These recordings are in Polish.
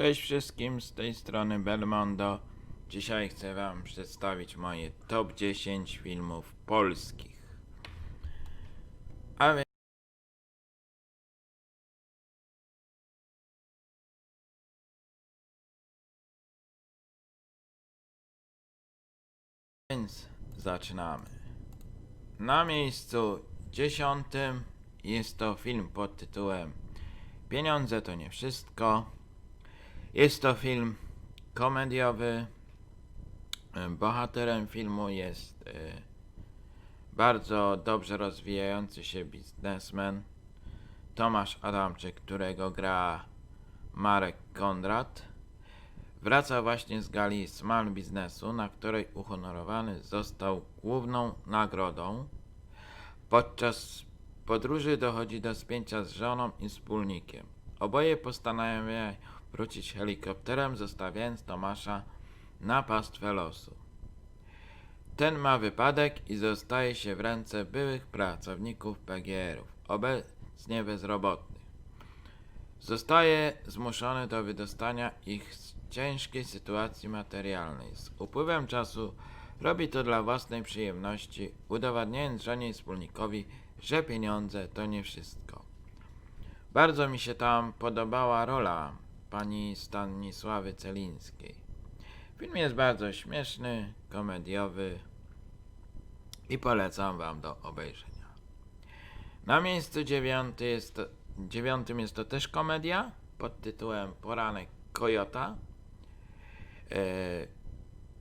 Cześć wszystkim, z tej strony Belmondo. Dzisiaj chcę Wam przedstawić moje top 10 filmów polskich. A więc zaczynamy. Na miejscu dziesiątym jest to film pod tytułem Pieniądze to nie wszystko. Jest to film komediowy. E, Bohaterem filmu jest e, bardzo dobrze rozwijający się biznesmen Tomasz Adamczyk, którego gra Marek Kondrat. Wraca właśnie z gali Small Biznesu, na której uhonorowany został główną nagrodą. Podczas podróży dochodzi do spięcia z żoną i wspólnikiem. Oboje postanawiają wrócić helikopterem, zostawiając Tomasza na pastwę losu. Ten ma wypadek i zostaje się w ręce byłych pracowników PGR-ów, obecnie bezrobotnych. Zostaje zmuszony do wydostania ich z ciężkiej sytuacji materialnej. Z upływem czasu robi to dla własnej przyjemności, udowadniając żonie i wspólnikowi, że pieniądze to nie wszystko. Bardzo mi się tam podobała rola pani Stanisławy Celińskiej. Film jest bardzo śmieszny, komediowy i polecam wam do obejrzenia. Na miejscu dziewiąty jest to, dziewiątym jest to też komedia pod tytułem Poranek Kojota. E,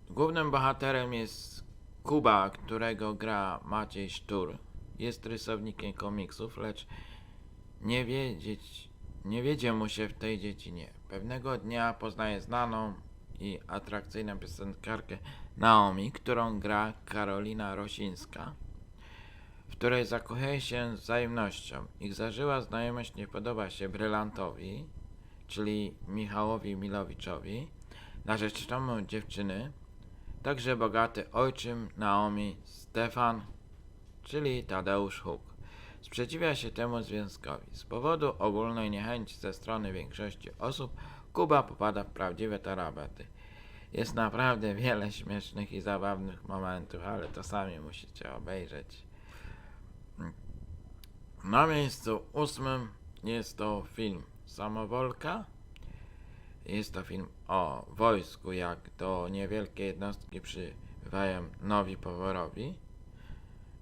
głównym bohaterem jest Kuba, którego gra Maciej Sztur. Jest rysownikiem komiksów, lecz nie wiedzieć, nie wiedzie mu się w tej dziedzinie. Pewnego dnia poznaje znaną i atrakcyjną piosenkarkę Naomi, którą gra Karolina Rosińska, w której zakochuje się z wzajemnością. Ich zażyła znajomość nie podoba się Brylantowi, czyli Michałowi Milowiczowi, narzecznemu dziewczyny, także bogaty ojczym Naomi Stefan, czyli Tadeusz Huk. Sprzeciwia się temu związkowi. Z powodu ogólnej niechęci ze strony większości osób, Kuba popada w prawdziwe tarabety. Jest naprawdę wiele śmiesznych i zabawnych momentów, ale to sami musicie obejrzeć. Na miejscu ósmym jest to film Samowolka. Jest to film o wojsku, jak do niewielkie jednostki przybywają nowi poworowi.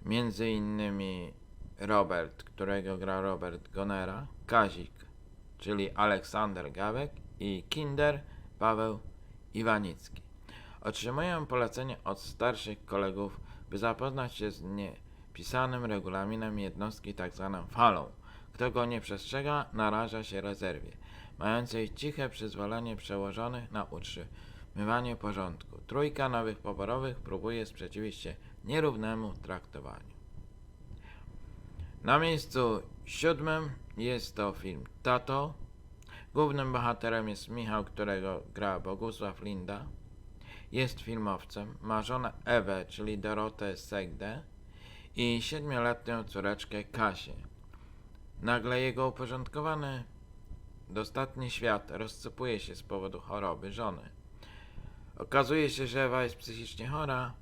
Między innymi Robert, którego gra Robert Gonera, Kazik, czyli Aleksander Gawek i Kinder Paweł Iwanicki. Otrzymuję polecenie od starszych kolegów, by zapoznać się z niepisanym regulaminem jednostki tzw. falą. Kto go nie przestrzega, naraża się rezerwie, mającej ciche przyzwolenie przełożonych na utrzymywanie porządku. Trójka nowych poborowych próbuje sprzeciwić się nierównemu traktowaniu. Na miejscu siódmym jest to film Tato. Głównym bohaterem jest Michał, którego gra Bogusław Linda. Jest filmowcem, ma żonę Ewę, czyli Dorotę Segdę i siedmioletnią córeczkę Kasię. Nagle jego uporządkowany dostatni świat rozsypuje się z powodu choroby żony. Okazuje się, że Ewa jest psychicznie chora,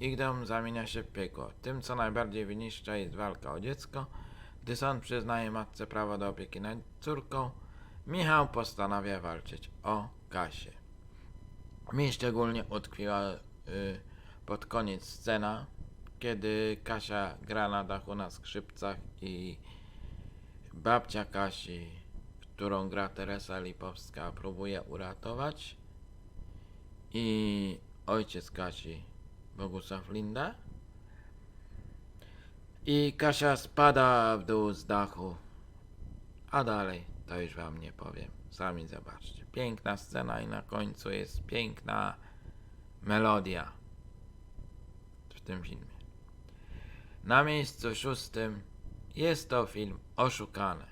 ich dom zamienia się w piekło. Tym, co najbardziej wyniszcza, jest walka o dziecko. Gdy sąd przyznaje matce prawo do opieki nad córką, Michał postanawia walczyć o Kasię. Mi szczególnie utkwiła y, pod koniec scena, kiedy Kasia gra na dachu na skrzypcach i babcia Kasi, którą gra Teresa Lipowska, próbuje uratować i ojciec Kasi Bogusław Linda. I Kasia spada w dół z dachu. A dalej to już wam nie powiem. Sami zobaczcie. Piękna scena i na końcu jest piękna melodia w tym filmie. Na miejscu szóstym jest to film Oszukane.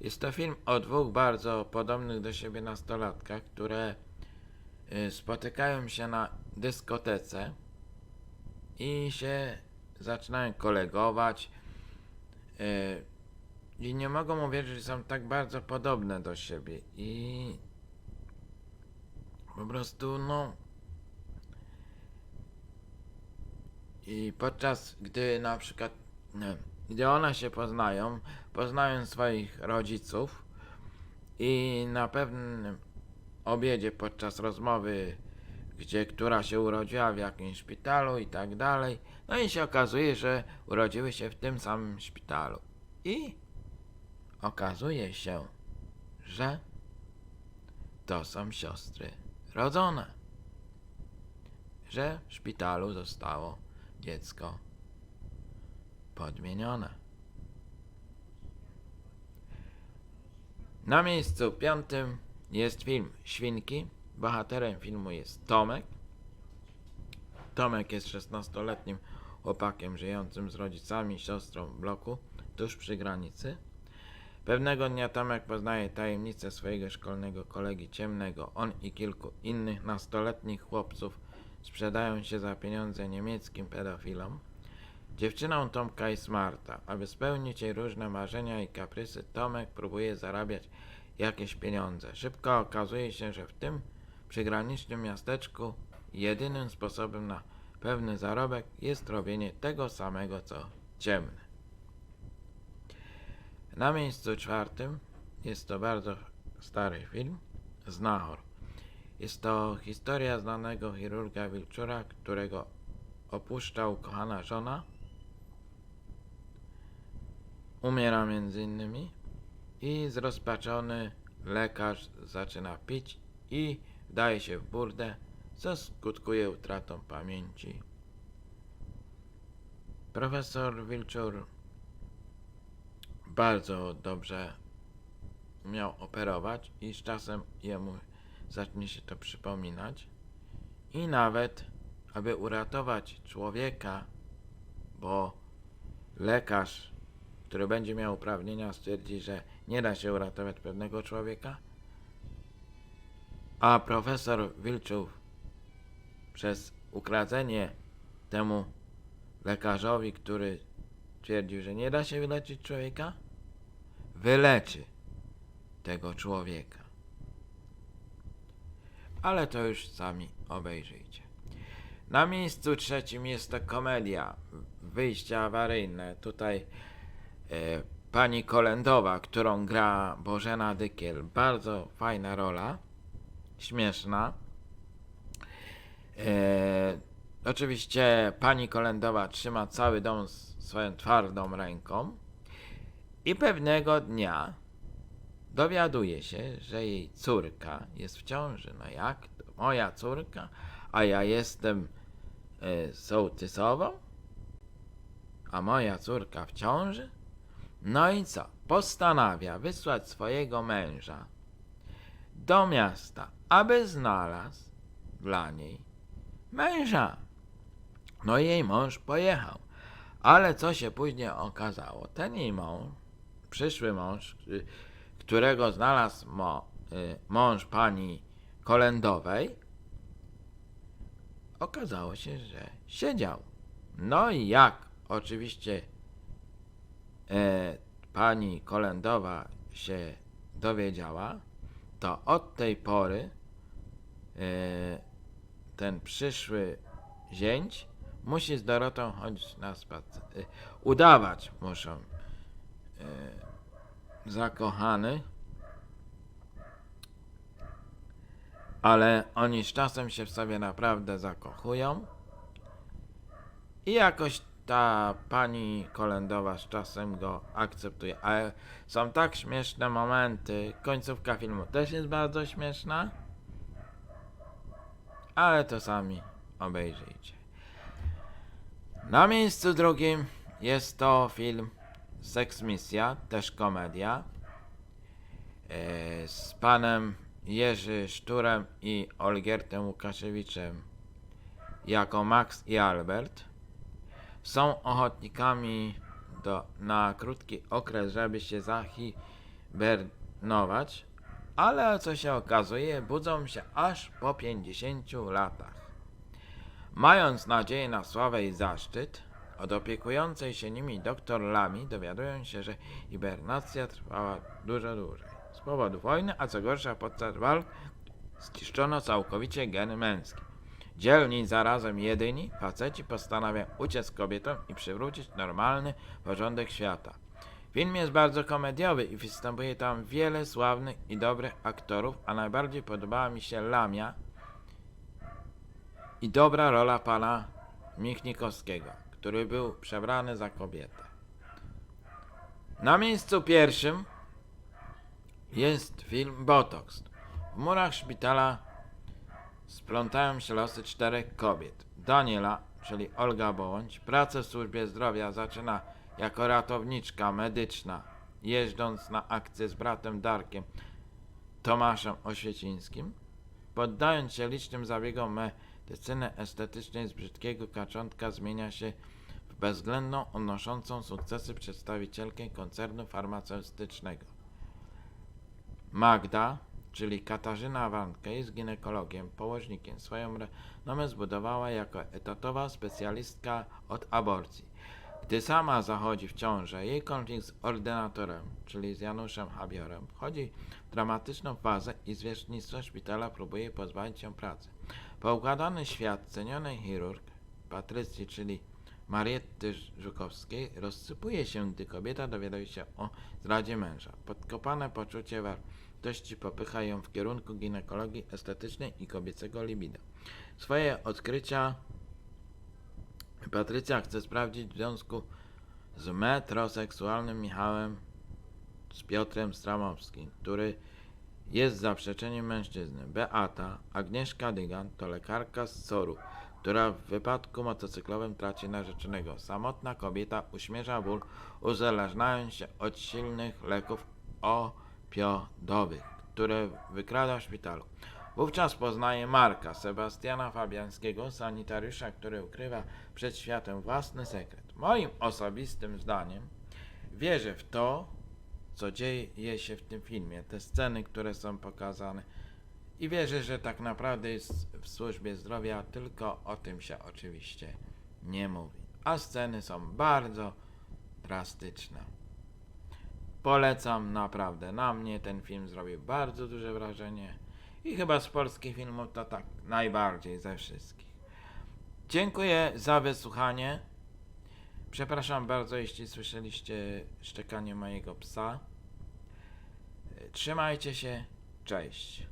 Jest to film o dwóch bardzo podobnych do siebie nastolatkach, które y, spotykają się na dyskotece i się zaczynają kolegować y, i nie mogą uwierzyć, że są tak bardzo podobne do siebie i Po prostu, no. I podczas gdy na przykład, nie, gdy one się poznają, poznają swoich rodziców i na pewnym obiedzie podczas rozmowy, gdzie która się urodziła w jakimś szpitalu i tak dalej, no i się okazuje, że urodziły się w tym samym szpitalu. I okazuje się, że to są siostry rodzone. Że w szpitalu zostało dziecko podmienione. Na miejscu piątym jest film Świnki. Bohaterem filmu jest Tomek. Tomek jest 16-letnim chłopakiem żyjącym z rodzicami i siostrą w bloku tuż przy granicy. Pewnego dnia Tomek poznaje tajemnicę swojego szkolnego kolegi ciemnego. On i kilku innych nastoletnich chłopców sprzedają się za pieniądze niemieckim pedofilom. Dziewczyną Tomka jest Marta. Aby spełnić jej różne marzenia i kaprysy, Tomek próbuje zarabiać jakieś pieniądze. Szybko okazuje się, że w tym przygranicznym miasteczku jedynym sposobem na pewny zarobek jest robienie tego samego co ciemne. Na miejscu czwartym jest to bardzo stary film Znachor. Jest to historia znanego chirurga Wilczura, którego opuszcza ukochana żona. Umiera między innymi i zrozpaczony lekarz zaczyna pić i wdaje się w burdę, co skutkuje utratą pamięci. Profesor Wilczur bardzo dobrze umiał operować i z czasem jemu zacznie się to przypominać. I nawet, aby uratować człowieka, bo lekarz, który będzie miał uprawnienia, stwierdzi, że nie da się uratować pewnego człowieka, a profesor Wilczów przez ukradzenie temu lekarzowi, który twierdził, że nie da się wyleczyć człowieka, wyleczy tego człowieka. Ale to już sami obejrzyjcie. Na miejscu trzecim jest to komedia Wyjście awaryjne. Tutaj e, pani Kolendowa, którą gra Bożena Dykiel. Bardzo fajna rola. Śmieszna. E, oczywiście pani Kolendowa trzyma cały dom swoją twardą ręką. I pewnego dnia dowiaduje się, że jej córka jest w ciąży. No jak? To moja córka, a ja jestem e, sołtysową? A moja córka w ciąży? No i co? Postanawia wysłać swojego męża do miasta, aby znalazł dla niej męża. No i jej mąż pojechał. Ale co się później okazało? Ten jej mąż, przyszły mąż, y, którego znalazł y, mąż pani Kolendowej, okazało się, że siedział. No i jak oczywiście e, pani Kolendowa się dowiedziała, to od tej pory ten przyszły zięć musi z Dorotą chodzić na spacer. e, Udawać muszą e, zakochany, ale oni z czasem się w sobie naprawdę zakochują i jakoś ta pani Kolendowa z czasem go akceptuje. Ale są tak śmieszne momenty. Końcówka filmu też jest bardzo śmieszna. Ale to sami obejrzyjcie. Na miejscu drugim jest to film Sex Misja, też komedia. e, Z panem Jerzy Szturem i Olgiertem Łukaszewiczem jako Max i Albert są ochotnikami do, na krótki okres, żeby się zahibernować, ale co się okazuje, budzą się aż po 50 latach. Mając nadzieję na sławę i zaszczyt, od opiekującej się nimi doktor Lami dowiadują się, że hibernacja trwała dużo dłużej. Z powodu wojny, a co gorsza podczas walk Zniszczono całkowicie geny męskie. Dzielni zarazem jedyni faceci postanawiają uciec kobietom i przywrócić normalny porządek świata. Film jest bardzo komediowy i występuje tam wiele sławnych i dobrych aktorów, a najbardziej podobała mi się Lamia i dobra rola pana Michnikowskiego, który był przebrany za kobietę. Na miejscu pierwszym jest film Botox. W murach szpitala splątają się losy czterech kobiet. Daniela, czyli Olga Bołądź, pracę w służbie zdrowia zaczyna jako ratowniczka medyczna, jeżdżąc na akcję z bratem Darkiem Tomaszem Oświecińskim. Poddając się licznym zabiegom medycyny estetycznej z brzydkiego kaczątka zmienia się w bezwzględną, odnoszącą sukcesy przedstawicielkę koncernu farmaceutycznego. Magda, czyli Katarzyna Wankę, jest ginekologiem, położnikiem. Swoją renomę zbudowała jako etatowa specjalistka od aborcji. Gdy sama zachodzi w ciążę, jej konflikt z ordynatorem, czyli z Januszem Habiorem, wchodzi w dramatyczną fazę i zwierzchnictwo szpitala próbuje pozbawić ją pracy. Poukładany świat cenionej chirurg Patrycji, czyli Marietty Żukowskiej, rozsypuje się, gdy kobieta dowiaduje się o zdradzie męża. Podkopane poczucie wartości popycha ją w kierunku ginekologii estetycznej i kobiecego libido. Swoje odkrycia Patrycja chce sprawdzić w związku z metroseksualnym Michałem z Piotrem Stramowskim, który jest zaprzeczeniem mężczyzny. Beata, Agnieszka Dygan to lekarka z Soru, która w wypadku motocyklowym traci narzeczonego. Samotna kobieta uśmierza ból, uzależniając się od silnych leków opiodowych, które wykrada w szpitalu. Wówczas poznaje Marka, Sebastiana Fabiańskiego, sanitariusza, który ukrywa przed światem własny sekret. Moim osobistym zdaniem wierzę w to, co dzieje się w tym filmie, te sceny, które są pokazane. I wierzę, że tak naprawdę jest w służbie zdrowia, tylko o tym się oczywiście nie mówi. A sceny są bardzo drastyczne. Polecam naprawdę. Na mnie ten film zrobił bardzo duże wrażenie. I chyba z polskich filmów to tak najbardziej ze wszystkich. Dziękuję za wysłuchanie. Przepraszam bardzo, jeśli słyszeliście szczekanie mojego psa. Trzymajcie się. Cześć.